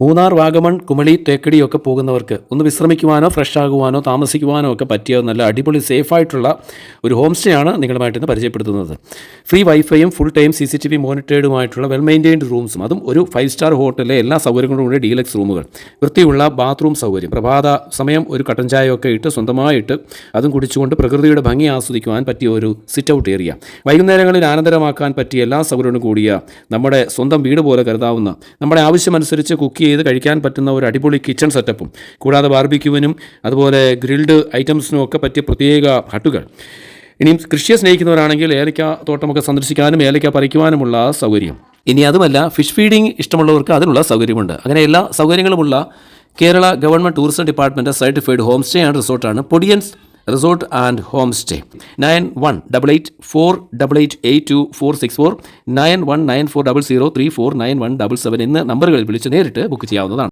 മൂന്നാർ വാഗമൺ കുമളി തേക്കടിയൊക്കെ പോകുന്നവർക്ക് ഒന്ന് വിശ്രമിക്കുവാനോ ഫ്രഷ് ആകുവാനോ താമസിക്കുവാനോ ഒക്കെ പറ്റിയ നല്ല അടിപൊളി സേഫായിട്ടുള്ള ഒരു ഹോം സ്റ്റേ ആണ് നിങ്ങളുമായിട്ട് ഇന്ന് പരിചയപ്പെടുത്തുന്നത്. Free വൈഫൈയും full time C C T V മോണിറ്റേഡുമായിട്ടുള്ള well maintained റൂംസും അതും ഒരു ഫൈവ് സ്റ്റാർ ഹോട്ടലിലെ എല്ലാ സൗകര്യങ്ങളും കൂടി ഡീലക്സ് റൂമുകൾ വൃത്തിയുള്ള ബാത്റൂം സൗകര്യം. പ്രഭാത സമയം ഒരു കട്ടൻ ചായയൊക്കെ ഇട്ട് സ്വന്തമായിട്ട് അതും കുടിച്ചുകൊണ്ട് പ്രകൃതിയുടെ ഭംഗി ആസ്വദിക്കുവാൻ പറ്റിയ ഒരു സിറ്റ് ഔട്ട് ഏരിയ വൈകുന്നേരങ്ങളിൽ ആനന്ദരമാക്കാൻ പറ്റിയ എല്ലാ സൗകര്യങ്ങളും കൂടിയ നമ്മുടെ സ്വന്തം വീട് പോലെ കരുതാവുന്ന നമ്മുടെ ആവശ്യമനുസരിച്ച് കുക്ക് ചെയ്ത് കഴിക്കാൻ പറ്റുന്ന ഒരു അടിപൊളി കിച്ചൺ സെറ്റപ്പും കൂടാതെ ബാർബിക്യുവിനും അതുപോലെ ഗ്രിൽഡ് ഐറ്റംസിനും ഒക്കെ പറ്റിയ പ്രത്യേക ഹട്ടുകൾ. ഇനിയും കൃഷിയെ സ്നേഹിക്കുന്നവരാണെങ്കിൽ ഏലക്ക തോട്ടമൊക്കെ സന്ദർശിക്കാനും ഏലക്ക പറിക്കുവാനുമുള്ള സൗകര്യം. ഇനി അതുമല്ല ഫിഷ് ഫീഡിംഗ് ഇഷ്ടമുള്ളവർക്ക് അതിനുള്ള സൗകര്യമുണ്ട്. അങ്ങനെ എല്ലാ സൗകര്യങ്ങളുമുള്ള Kerala government tourism department certified home stay and റിസോർട്ടാണ് Podiyans resort and home stay. Nine one double eight four double eight eight two four six four nine one nine four double zero three four nine one double seven എന്ന നമ്പറുകളിൽ വിളിച്ച് നേരിട്ട് book ചെയ്യാവുന്നതാണ്.